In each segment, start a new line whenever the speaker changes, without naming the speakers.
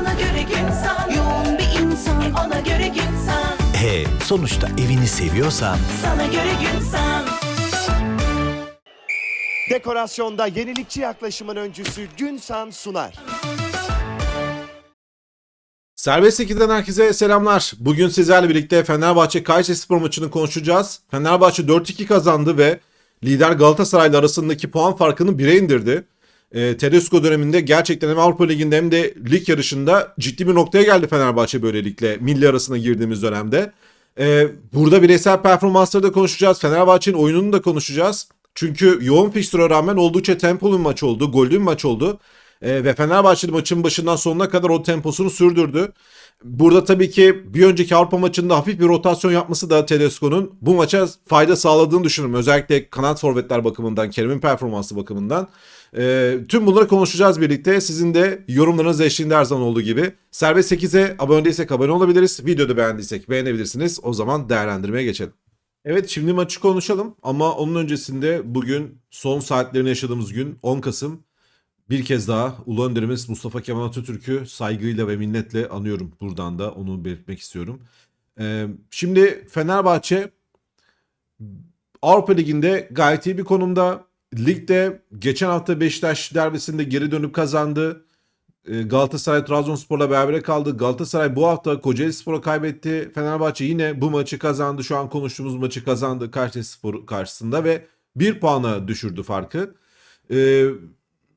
ona göre gün Yoğun bir insan, ona göre gün say
E sonuçta evini seviyorsan
Sana göre gün
Dekorasyonda yenilikçi yaklaşımın öncüsü Günsan sunar.
Serbest 8'den herkese selamlar. Bugün sizlerle birlikte Fenerbahçe Kayserispor maçını konuşacağız. Fenerbahçe 4-2 kazandı ve lider Galatasaray'la arasındaki puan farkını 1'e indirdi. E, Tedesco döneminde gerçekten hem Avrupa Ligi'nde hem de lig yarışında ciddi bir noktaya geldi Fenerbahçe böylelikle milli arasına girdiğimiz dönemde. E, burada bireysel performansları da konuşacağız. Fenerbahçe'nin oyununu da konuşacağız. Çünkü yoğun fikstüre rağmen oldukça tempolu bir maç oldu, gollü bir maç oldu. E, ve Fenerbahçe maçın başından sonuna kadar o temposunu sürdürdü. Burada tabii ki bir önceki Avrupa maçında hafif bir rotasyon yapması da Tedesco'nun bu maça fayda sağladığını düşünüyorum. Özellikle kanat forvetler bakımından, Kerim'in performansı bakımından. E, tüm bunları konuşacağız birlikte. Sizin de yorumlarınız eşliğinde her zaman olduğu gibi. Serbest 8'e abone değilsek abone olabiliriz. Videoda beğendiysek beğenebilirsiniz. O zaman değerlendirmeye geçelim. Evet şimdi maçı konuşalım ama onun öncesinde bugün son saatlerini yaşadığımız gün 10 Kasım bir kez daha Ulu Önderimiz Mustafa Kemal Atatürk'ü saygıyla ve minnetle anıyorum buradan da onu belirtmek istiyorum. Ee, şimdi Fenerbahçe Avrupa Ligi'nde gayet iyi bir konumda. Ligde geçen hafta Beşiktaş derbisinde geri dönüp kazandı. Ee, Galatasaray Trabzonspor'la beraber kaldı. Galatasaray bu hafta Kocaeli Spor'a kaybetti. Fenerbahçe yine bu maçı kazandı. Şu an konuştuğumuz maçı kazandı Kayseri Spor karşısında ve bir puana düşürdü farkı. Ee,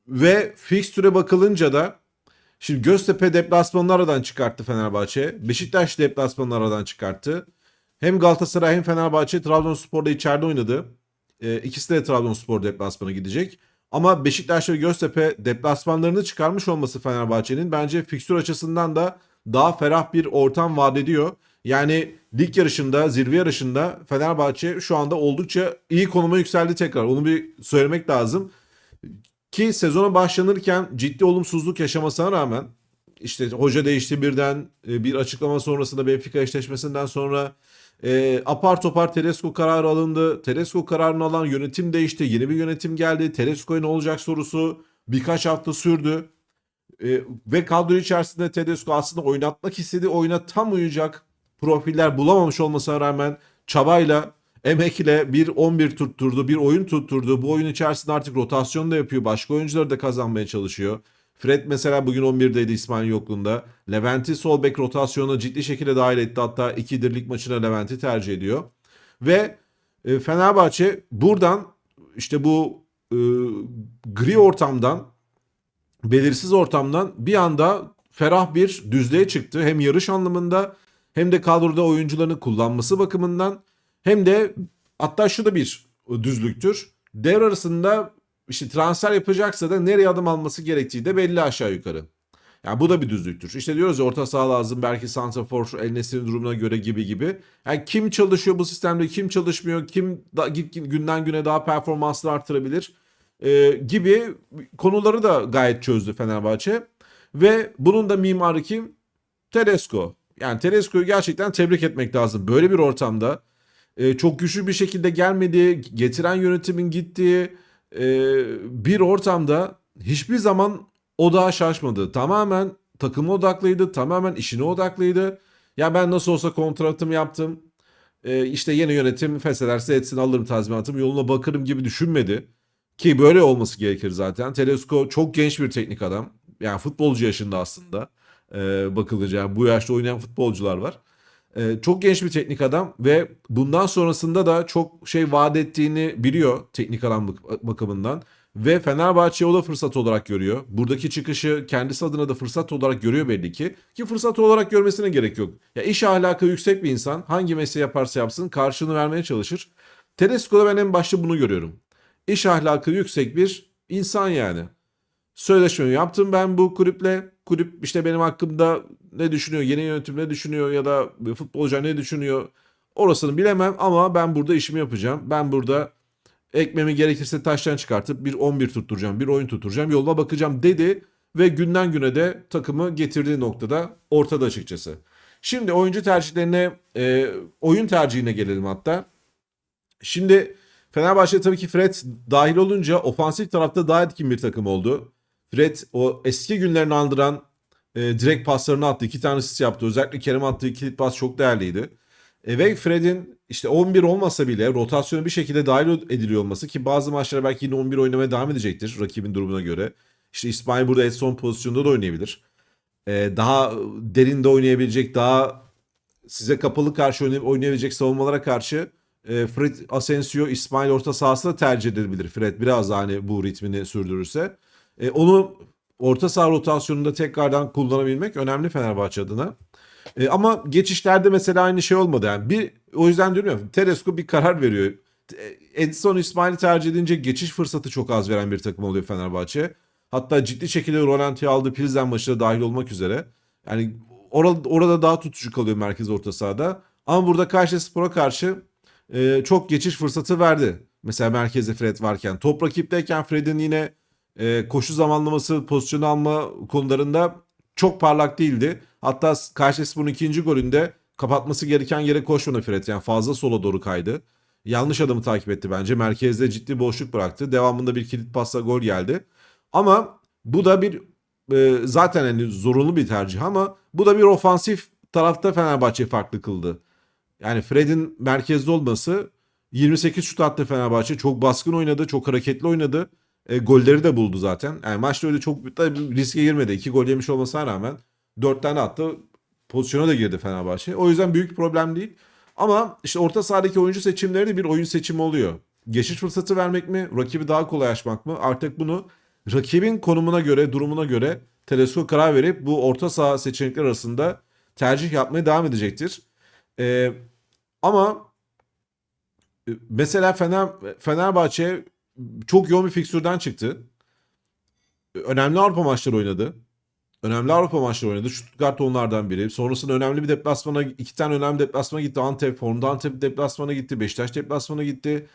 ve fikstüre bakılınca da şimdi Göztepe deplasmanını aradan çıkarttı Fenerbahçe. Beşiktaş deplasmanını aradan çıkarttı. Hem Galatasaray hem Fenerbahçe Trabzonspor'da içeride oynadı. Ee, ikisi de Trabzonspor deplasmana gidecek. Ama Beşiktaş ve Göztepe deplasmanlarını çıkarmış olması Fenerbahçe'nin bence fikstür açısından da daha ferah bir ortam vaat ediyor. Yani lig yarışında, zirve yarışında Fenerbahçe şu anda oldukça iyi konuma yükseldi tekrar. Onu bir söylemek lazım. Ki sezona başlanırken ciddi olumsuzluk yaşamasına rağmen işte hoca değişti birden e, bir açıklama sonrasında Benfica eşleşmesinden sonra e, apar topar Tedesco kararı alındı. Tedesco kararını alan yönetim değişti. Yeni bir yönetim geldi. Tedesco'ya ne olacak sorusu birkaç hafta sürdü. E, ve kadro içerisinde Tedesco aslında oynatmak istediği oyuna tam uyacak profiller bulamamış olmasına rağmen çabayla emekle bir 11 tutturdu, bir oyun tutturdu. Bu oyun içerisinde artık rotasyon da yapıyor. Başka oyuncuları da kazanmaya çalışıyor. Fred mesela bugün 11'deydi İsmail yokluğunda. Levent'i sol bek rotasyonuna ciddi şekilde dahil etti. Hatta ikidir lig maçına Levent'i tercih ediyor. Ve e, Fenerbahçe buradan işte bu e, gri ortamdan belirsiz ortamdan bir anda ferah bir düzlüğe çıktı. Hem yarış anlamında hem de kadroda oyuncularını kullanması bakımından hem de hatta şu da bir düzlüktür. Devre arasında işte transfer yapacaksa da nereye adım alması gerektiği de belli aşağı yukarı. Yani bu da bir düzlüktür. İşte diyoruz ya orta saha lazım belki Santrafor El Nesir'in durumuna göre gibi gibi. Yani kim çalışıyor bu sistemde kim çalışmıyor kim da, günden güne daha performansını artırabilir e, gibi konuları da gayet çözdü Fenerbahçe. Ve bunun da mimarı kim? Tedesco. Yani Tedesco'yu gerçekten tebrik etmek lazım. Böyle bir ortamda e, çok güçlü bir şekilde gelmediği, getiren yönetimin gittiği e, bir ortamda hiçbir zaman odağa şaşmadı. Tamamen takıma odaklıydı, tamamen işine odaklıydı. Ya ben nasıl olsa kontratımı yaptım. E, işte yeni yönetim feshederse etsin alırım tazminatımı yoluna bakarım gibi düşünmedi. Ki böyle olması gerekir zaten. Tedesco çok genç bir teknik adam. Yani futbolcu yaşında aslında e, bakılacak. Bu yaşta oynayan futbolcular var. E, çok genç bir teknik adam ve bundan sonrasında da çok şey vaat ettiğini biliyor teknik adam bakımından. Ve Fenerbahçe o da fırsat olarak görüyor. Buradaki çıkışı kendisi adına da fırsat olarak görüyor belli ki. Ki fırsat olarak görmesine gerek yok. Ya iş ahlakı yüksek bir insan hangi mesleği yaparsa yapsın karşılığını vermeye çalışır. Tedesco'da ben en başta bunu görüyorum. İş ahlakı yüksek bir insan yani. Sözleşmemi yaptım ben bu kulüple. Kulüp işte benim hakkımda ne düşünüyor, yeni yönetim ne düşünüyor ya da futbolcu ne düşünüyor orasını bilemem ama ben burada işimi yapacağım. Ben burada ekmemi gerekirse taştan çıkartıp bir 11 tutturacağım, bir oyun tutturacağım, yoluna bakacağım dedi ve günden güne de takımı getirdiği noktada ortada açıkçası. Şimdi oyuncu tercihlerine, e, oyun tercihine gelelim hatta. Şimdi Fenerbahçe tabii ki Fred dahil olunca ofansif tarafta daha etkin bir takım oldu. Fred o eski günlerini andıran e, direkt paslarını attı. iki tane asist yaptı. Özellikle Kerem attığı kilit pas çok değerliydi. E, ve Fred'in işte 11 olmasa bile rotasyona bir şekilde dahil ediliyor olması ki bazı maçlara belki yine 11 oynamaya devam edecektir rakibin durumuna göre. İşte İsmail burada Edson pozisyonunda da oynayabilir. E, daha derinde oynayabilecek, daha size kapalı karşı oynay- oynayabilecek savunmalara karşı e, Fred Asensio İsmail orta sahası da tercih edilebilir. Fred biraz daha hani bu ritmini sürdürürse. E, onu orta saha rotasyonunda tekrardan kullanabilmek önemli Fenerbahçe adına. E, ama geçişlerde mesela aynı şey olmadı. Yani bir o yüzden diyorum ya Tedesco bir karar veriyor. E, Edson İsmail'i tercih edince geçiş fırsatı çok az veren bir takım oluyor Fenerbahçe. Hatta ciddi şekilde Rolanti'yi aldı Pilsen maçı da dahil olmak üzere. Yani orada, orada daha tutucu kalıyor merkez orta sahada. Ama burada Kayseri Spor'a karşı e, çok geçiş fırsatı verdi. Mesela merkezde Fred varken. Top rakipteyken Fred'in yine e, koşu zamanlaması, pozisyon alma konularında çok parlak değildi. Hatta Kayserispor'un ikinci golünde kapatması gereken yere koşmadı Fred. Yani fazla sola doğru kaydı. Yanlış adamı takip etti bence. Merkezde ciddi boşluk bıraktı. Devamında bir kilit pasla gol geldi. Ama bu da bir e, zaten hani zorunlu bir tercih ama bu da bir ofansif tarafta Fenerbahçe farklı kıldı. Yani Fred'in merkezde olması 28 şut attı Fenerbahçe. Çok baskın oynadı, çok hareketli oynadı. E, golleri de buldu zaten. Yani maçta öyle çok riske girmedi. İki gol yemiş olmasına rağmen 4 tane attı. Pozisyona da girdi Fenerbahçe. O yüzden büyük problem değil. Ama işte orta sahadaki oyuncu seçimleri de bir oyun seçimi oluyor. Geçiş fırsatı vermek mi? Rakibi daha kolay aşmak mı? Artık bunu rakibin konumuna göre, durumuna göre Tedesco karar verip bu orta saha seçenekler arasında tercih yapmaya devam edecektir. Ee, ama e, mesela Fener, Fenerbahçe çok yoğun bir fikstürden çıktı. Önemli Avrupa maçları oynadı. Önemli Avrupa maçları oynadı. Stuttgart onlardan biri. Sonrasında önemli bir deplasmana, iki tane önemli deplasmana gitti. Antep, Formda Antep deplasmana gitti. Beşiktaş deplasmana gitti.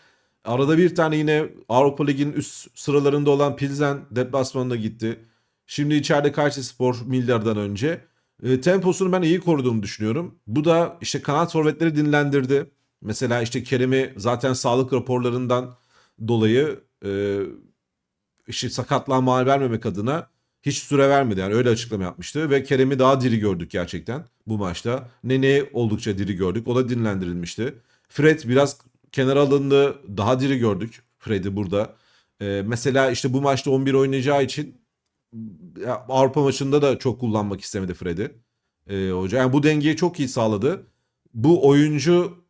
Arada bir tane yine Avrupa Ligi'nin üst sıralarında olan Pilsen deplasmanına gitti. Şimdi içeride Kayserispor Millar'dan önce. E, temposunu ben iyi koruduğunu düşünüyorum. Bu da işte kanat forvetleri dinlendirdi. Mesela işte Kerem'i zaten sağlık raporlarından dolayı e, işte sakatlığa mal vermemek adına hiç süre vermedi. Yani öyle açıklama yapmıştı ve Kerem'i daha diri gördük gerçekten bu maçta. Nene oldukça diri gördük. O da dinlendirilmişti. Fred biraz kenara alındı. Daha diri gördük Fred'i burada. Ee, mesela işte bu maçta 11 oynayacağı için Avrupa maçında da çok kullanmak istemedi Fred'i. Ee, hoca yani bu dengeyi çok iyi sağladı. Bu oyuncu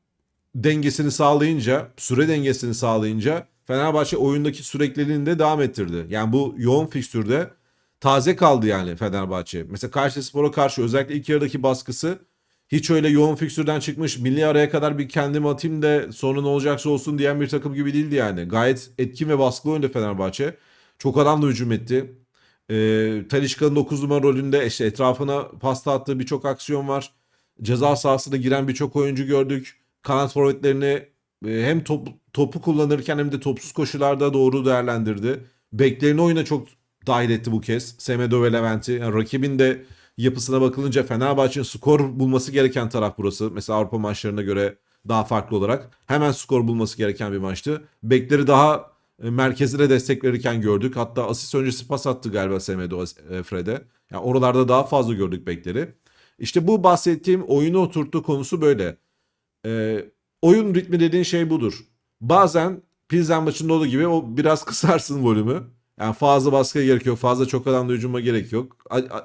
dengesini sağlayınca, süre dengesini sağlayınca Fenerbahçe oyundaki sürekliliğini de devam ettirdi. Yani bu yoğun fikstürde taze kaldı yani Fenerbahçe. Mesela Kayserispor'a karşı özellikle ilk yarıdaki baskısı hiç öyle yoğun fikstürden çıkmış milli araya kadar bir kendimi atayım da sonra ne olacaksa olsun diyen bir takım gibi değildi yani. Gayet etkin ve baskılı oynadı Fenerbahçe. Çok adam da hücum etti. Ee, Talişka'nın 9 numara rolünde işte etrafına pasta attığı birçok aksiyon var. Ceza sahasına giren birçok oyuncu gördük. Kanat forvetlerini e, hem top, topu kullanırken hem de topsuz koşularda doğru değerlendirdi. Beklerini oyuna çok dahil etti bu kez. Semedo ve Levent'i. Yani rakibin de yapısına bakılınca Fenerbahçe'nin skor bulması gereken taraf burası. Mesela Avrupa maçlarına göre daha farklı olarak. Hemen skor bulması gereken bir maçtı. Bekleri daha e, merkezine destek verirken gördük. Hatta asist öncesi pas attı galiba Semedo e, Fred'e. Yani oralarda daha fazla gördük bekleri. İşte bu bahsettiğim oyunu oturttu konusu böyle. E, oyun ritmi dediğin şey budur. Bazen Pilsen maçında olduğu gibi o biraz kısarsın volümü. Yani fazla baskıya gerek yok. Fazla çok adamla hücuma gerek yok.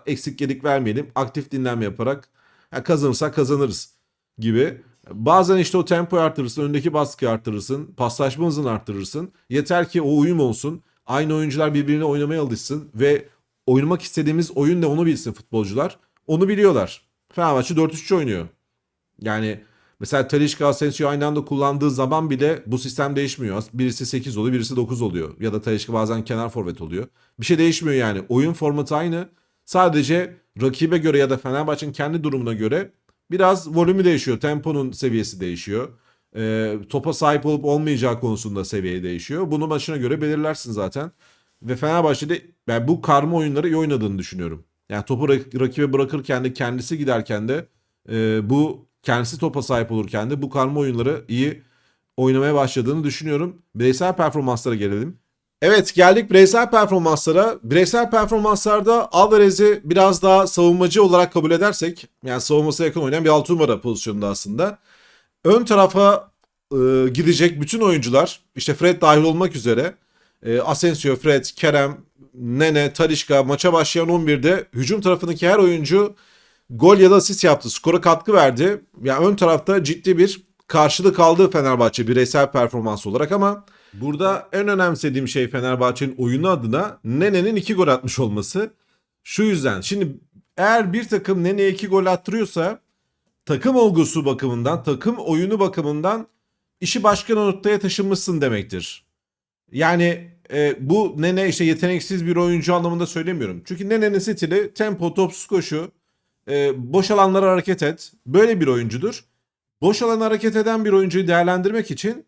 Eksik gedik vermeyelim. Aktif dinlenme yaparak ya kazanırsak kazanırız gibi. Bazen işte o tempoyu arttırırsın, öndeki baskıyı arttırırsın, paslaşma hızını arttırırsın. Yeter ki o uyum olsun. Aynı oyuncular birbirine oynamaya alışsın ve oynamak istediğimiz oyun ne onu bilsin futbolcular. Onu biliyorlar. Fenerbahçe 4-3 oynuyor. Yani mesela Talişka Asensio aynı anda kullandığı zaman bile bu sistem değişmiyor. Birisi 8 oluyor, birisi 9 oluyor. Ya da Talişka bazen kenar forvet oluyor. Bir şey değişmiyor yani. Oyun formatı aynı. Sadece rakibe göre ya da Fenerbahçe'nin kendi durumuna göre biraz volümü değişiyor. Temponun seviyesi değişiyor. Ee, topa sahip olup olmayacağı konusunda seviye değişiyor. Bunu maçına göre belirlersin zaten. Ve Fenerbahçe'de ben bu karma oyunları iyi oynadığını düşünüyorum. Yani topu rak- rakibe bırakırken de kendisi giderken de e, bu kendisi topa sahip olurken de bu karma oyunları iyi oynamaya başladığını düşünüyorum. Bireysel performanslara gelelim. Evet geldik bireysel performanslara. Bireysel performanslarda Alvarez'i biraz daha savunmacı olarak kabul edersek yani savunmasına yakın oynayan bir 6 numara pozisyonunda aslında. Ön tarafa e, gidecek bütün oyuncular işte Fred dahil olmak üzere e, Asensio, Fred, Kerem, Nene, Talişka maça başlayan 11'de hücum tarafındaki her oyuncu gol ya da asist yaptı. Skora katkı verdi. Yani ön tarafta ciddi bir karşılık aldı Fenerbahçe bireysel performans olarak ama burada en önemsediğim şey Fenerbahçe'nin oyunu adına Nene'nin 2 gol atmış olması. Şu yüzden şimdi eğer bir takım Nene'ye 2 gol attırıyorsa takım olgusu bakımından, takım oyunu bakımından işi başka noktaya taşınmışsın demektir. Yani e, bu Nene işte yeteneksiz bir oyuncu anlamında söylemiyorum. Çünkü Nene'nin stili tempo, topsuz koşu, e, boş alanlara hareket et. Böyle bir oyuncudur. Boş alana hareket eden bir oyuncuyu değerlendirmek için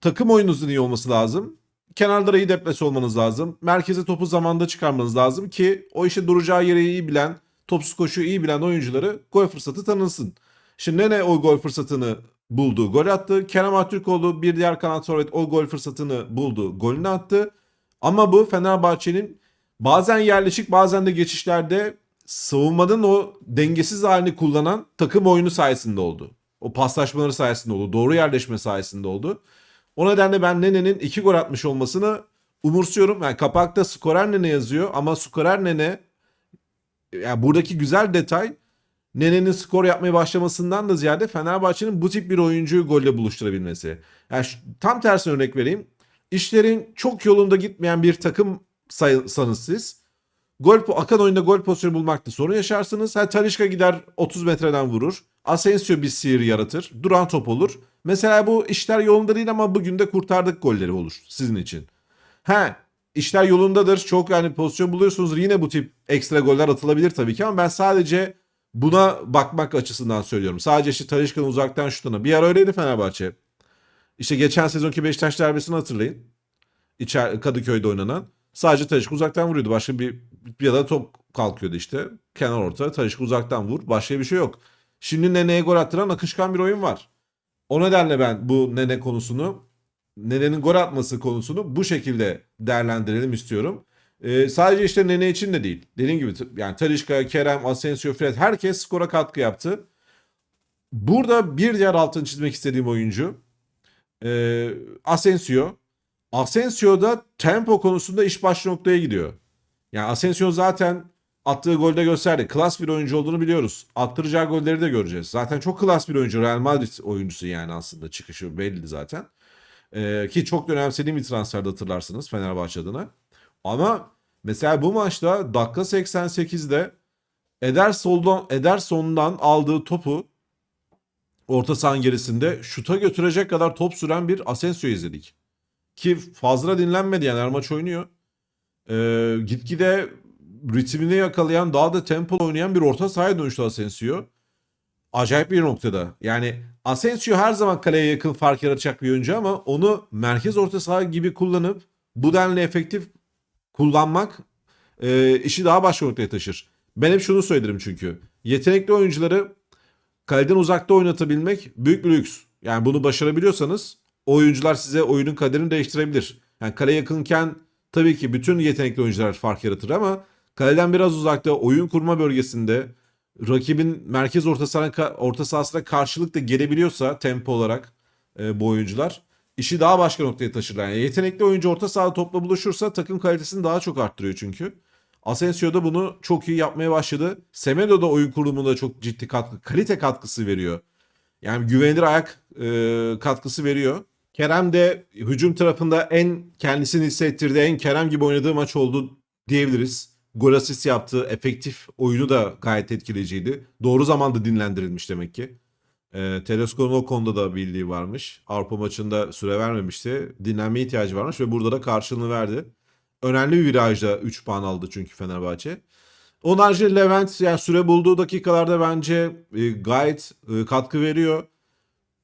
takım oyununuzun iyi olması lazım. Kenarlara iyi deplesi olmanız lazım. Merkeze topu zamanda çıkarmanız lazım ki o işe duracağı yeri iyi bilen, topsuz koşuyu iyi bilen oyuncuları gol fırsatı tanınsın. Şimdi Nene o gol fırsatını buldu, gol attı. Kerem Aktürkoğlu bir diğer kanat forvet o gol fırsatını buldu, golünü attı. Ama bu Fenerbahçe'nin bazen yerleşik bazen de geçişlerde savunmanın o dengesiz halini kullanan takım oyunu sayesinde oldu. O paslaşmaları sayesinde oldu. Doğru yerleşme sayesinde oldu. O nedenle ben Nene'nin iki gol atmış olmasını umursuyorum. Yani kapakta skorer Nene yazıyor ama skorer Nene yani buradaki güzel detay Nene'nin skor yapmaya başlamasından da ziyade Fenerbahçe'nin bu tip bir oyuncuyu golle buluşturabilmesi. Yani şu- tam tersine örnek vereyim. İşlerin çok yolunda gitmeyen bir takım saysanız siz gol akan oyunda gol pozisyonu bulmakta sorun yaşarsınız. Ha Talişka gider 30 metreden vurur. Asensio bir sihir yaratır. Duran top olur. Mesela bu işler yolunda değil ama bugün de kurtardık golleri olur sizin için. Ha işler yolundadır. Çok yani pozisyon buluyorsunuz. Yine bu tip ekstra goller atılabilir tabii ki ama ben sadece buna bakmak açısından söylüyorum. Sadece işte Talişka'nın uzaktan şutuna. Bir ara öyleydi Fenerbahçe. İşte geçen sezonki Beşiktaş derbisini hatırlayın. İçer, Kadıköy'de oynanan. Sadece Talişka uzaktan vuruyordu. Başka bir ya da top kalkıyordu işte. Kenar orta. Talişka uzaktan vur. Başka bir şey yok. Şimdi Nene'ye gol attıran akışkan bir oyun var. O nedenle ben bu Nene konusunu Nene'nin gol atması konusunu bu şekilde değerlendirelim istiyorum. Ee, sadece işte Nene için de değil. Dediğim gibi yani Talişka, Kerem, Asensio, Fred herkes skora katkı yaptı. Burada bir diğer altını çizmek istediğim oyuncu e, Asensio. Asensio da tempo konusunda iş baş noktaya gidiyor. Yani Asensio zaten attığı golde gösterdi. Klas bir oyuncu olduğunu biliyoruz. Attıracağı golleri de göreceğiz. Zaten çok klas bir oyuncu. Real Madrid oyuncusu yani aslında çıkışı belli zaten. Ee, ki çok önemsediğim bir transferde hatırlarsınız Fenerbahçe adına. Ama mesela bu maçta dakika 88'de Ederson'dan, Ederson'dan aldığı topu orta sahanın gerisinde şuta götürecek kadar top süren bir Asensio izledik. Ki fazla dinlenmedi yani her maç oynuyor. Ee, gitgide ritmini yakalayan daha da tempolu oynayan bir orta sahaya dönüştü Asensio. Acayip bir noktada. Yani Asensio her zaman kaleye yakın fark yaratacak bir oyuncu ama onu merkez orta saha gibi kullanıp bu denli efektif kullanmak e, işi daha başka noktaya taşır. Ben hep şunu söylerim çünkü. Yetenekli oyuncuları kaleden uzakta oynatabilmek büyük bir lüks. Yani bunu başarabiliyorsanız oyuncular size oyunun kaderini değiştirebilir. Yani kale yakınken tabii ki bütün yetenekli oyuncular fark yaratır ama kaleden biraz uzakta oyun kurma bölgesinde rakibin merkez orta, saha, orta sahasına karşılık da gelebiliyorsa tempo olarak e, bu oyuncular işi daha başka noktaya taşırlar. Yani yetenekli oyuncu orta sahada topla buluşursa takım kalitesini daha çok arttırıyor çünkü. Asensio da bunu çok iyi yapmaya başladı. Semedo da oyun kurulumunda çok ciddi katkı, kalite katkısı veriyor. Yani güvenilir ayak e, katkısı veriyor. Kerem de hücum tarafında en kendisini hissettirdiği, en Kerem gibi oynadığı maç oldu diyebiliriz. Gol asist yaptığı efektif oyunu da gayet etkileyiciydi. Doğru zamanda dinlendirilmiş demek ki. E, Tedesco'nun o konuda da bildiği varmış. Avrupa maçında süre vermemişti. Dinlenmeye ihtiyacı varmış ve burada da karşılığını verdi. Önemli bir virajda 3 puan aldı çünkü Fenerbahçe. Onun Levent yani süre bulduğu dakikalarda bence e, gayet e, katkı veriyor.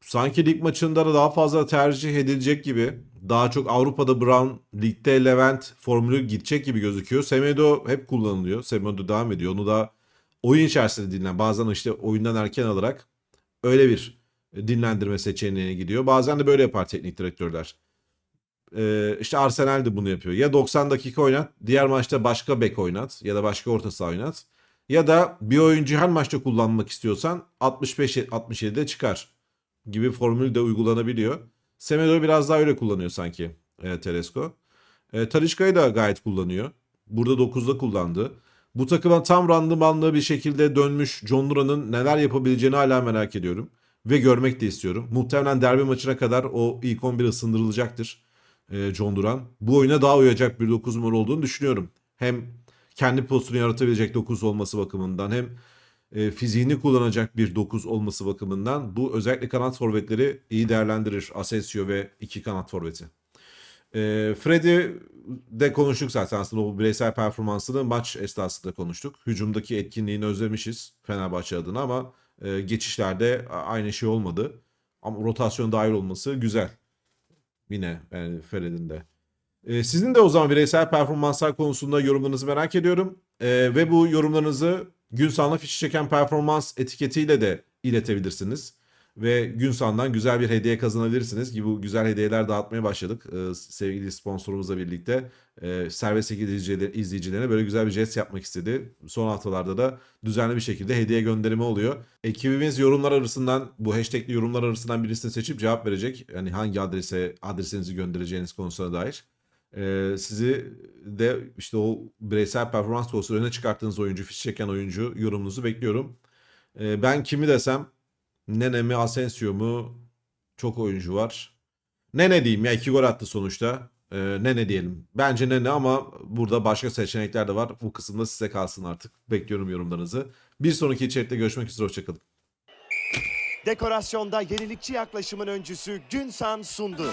Sanki lig maçında da daha fazla tercih edilecek gibi. Daha çok Avrupa'da Brown, ligde Levent formülü gidecek gibi gözüküyor. Semedo hep kullanılıyor. Semedo devam ediyor. Onu da oyun içerisinde dinlen. Bazen işte oyundan erken alarak öyle bir dinlendirme seçeneğine gidiyor. Bazen de böyle yapar teknik direktörler. Ee, işte Arsenal de bunu yapıyor. Ya 90 dakika oynat, diğer maçta başka bek oynat ya da başka orta saha oynat. Ya da bir oyuncu her maçta kullanmak istiyorsan 65-67'de çıkar gibi formül de uygulanabiliyor. Semedo biraz daha öyle kullanıyor sanki e, Tedesco. E, Talisca'yı da gayet kullanıyor. Burada 9'da kullandı. Bu takıma tam randımanlı bir şekilde dönmüş John Duran'ın neler yapabileceğini hala merak ediyorum. Ve görmek de istiyorum. Muhtemelen derbi maçına kadar o ilk 11 ısındırılacaktır e, John Duran. Bu oyuna daha uyacak bir 9 numara olduğunu düşünüyorum. Hem kendi postunu yaratabilecek 9 olması bakımından hem e, fiziğini kullanacak bir 9 olması bakımından bu özellikle kanat forvetleri iyi değerlendirir. Asensio ve iki kanat forveti. E, Freddy de konuştuk zaten aslında o bireysel performansını maç esnasında konuştuk. Hücumdaki etkinliğini özlemişiz Fenerbahçe adına ama e, geçişlerde aynı şey olmadı. Ama rotasyon dahil olması güzel. Yine yani Fred'in de. E, sizin de o zaman bireysel performanslar konusunda yorumlarınızı merak ediyorum. E, ve bu yorumlarınızı Günsal'la fişi çeken performans etiketiyle de iletebilirsiniz. Ve Günsal'dan güzel bir hediye kazanabilirsiniz ki bu güzel hediyeler dağıtmaya başladık. E, sevgili sponsorumuzla birlikte e, Serbest 8 izleyicileri- izleyicilerine böyle güzel bir jest yapmak istedi. Son haftalarda da düzenli bir şekilde hediye gönderimi oluyor. Ekibimiz yorumlar arasından bu hashtagli yorumlar arasından birisini seçip cevap verecek. Yani hangi adrese adresinizi göndereceğiniz konusuna dair. Ee, sizi de işte o bireysel performans konusunda öne çıkarttığınız oyuncu, fiş çeken oyuncu yorumunuzu bekliyorum. Ee, ben kimi desem Nene mi Asensio mu çok oyuncu var. Nene diyeyim ya iki gol attı sonuçta. Ee, Nene diyelim. Bence Nene ama burada başka seçenekler de var. Bu kısımda size kalsın artık. Bekliyorum yorumlarınızı. Bir sonraki içerikte görüşmek üzere. Hoşçakalın.
Dekorasyonda yenilikçi yaklaşımın öncüsü Günsan sundu.